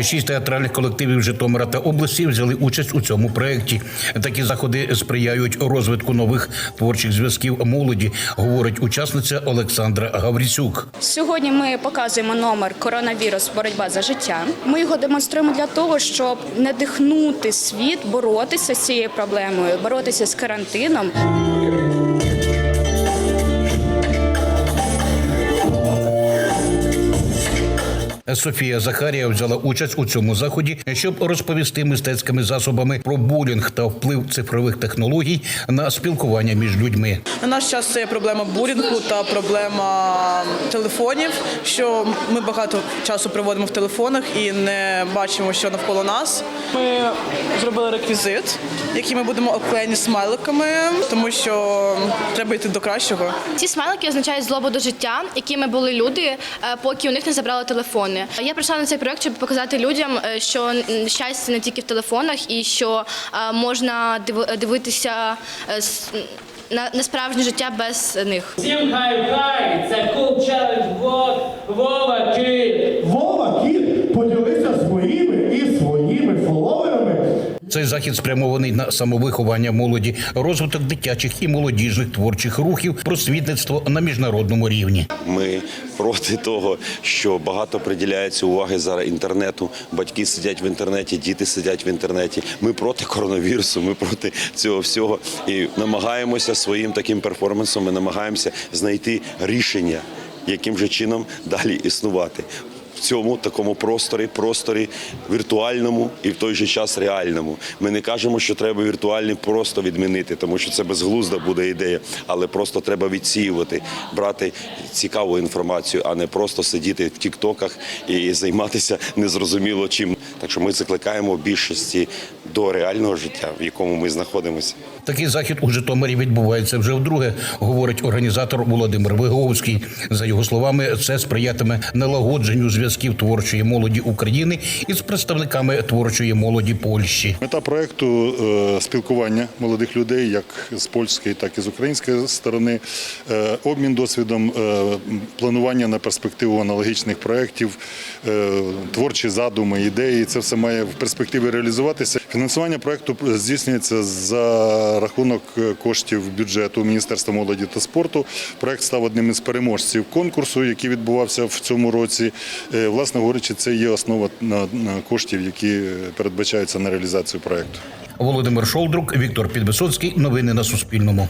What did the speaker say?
Шість театральних колективів Житомира та області взяли участь у цьому проєкті. Такі заходи сприяють розвитку нових творчих зв'язків молоді, говорить учасниця Олександра Гаврісюк. Сьогодні ми показуємо номер коронавірус боротьба за життя. Ми його демонструємо для того, щоб надихнути світ боротися з цією проблемою, боротися з карантином. Софія Захарія взяла участь у цьому заході, щоб розповісти мистецькими засобами про булінг та вплив цифрових технологій на спілкування між людьми. На наш час це є проблема булінгу та проблема телефонів. Що ми багато часу проводимо в телефонах і не бачимо, що навколо нас. Ми зробили реквізит, який ми будемо обклеєні смайликами, тому що треба йти до кращого. Ці смайлики означають злобу до життя, якими були люди, е, поки у них не забрали телефони. Я прийшла на цей проект, щоб показати людям, е, що щастя не тільки в телефонах, і що е, можна диви- дивитися е, на, справжнє життя без них. Всім хай-хай! Це Цей захід спрямований на самовиховання молоді, розвиток дитячих і молодіжних творчих рухів, просвітництво на міжнародному рівні. Ми проти того, що багато приділяється уваги зараз інтернету. Батьки сидять в інтернеті, діти сидять в інтернеті. Ми проти коронавірусу, ми проти цього всього і намагаємося своїм таким перформансом. Ми намагаємося знайти рішення, яким же чином далі існувати. Цьому такому просторі, просторі віртуальному і в той же час реальному. Ми не кажемо, що треба віртуальний просто відмінити, тому що це безглузда буде ідея, але просто треба відсіювати, брати цікаву інформацію, а не просто сидіти в тіктоках і займатися незрозуміло чим. Так що ми закликаємо більшості до реального життя, в якому ми знаходимося. Такий захід у Житомирі відбувається вже вдруге, говорить організатор Володимир Виговський. За його словами, це сприятиме налагодженню зв'язків творчої молоді України із представниками творчої молоді Польщі. Мета проекту е, спілкування молодих людей як з польської, так і з української сторони, е, обмін досвідом, е, планування на перспективу аналогічних проєктів, творчі задуми, ідеї. Це все має в перспективі реалізуватися. Фінансування проекту здійснюється за рахунок е, коштів бюджету Міністерства молоді та спорту. Проект став одним із переможців конкурсу, який відбувався в цьому році. Е, Власне говорячи, це є основа на коштів, які е, передбачаються на реалізацію проекту. Володимир Шолдрук, Віктор Підвисоцький. Новини на Суспільному.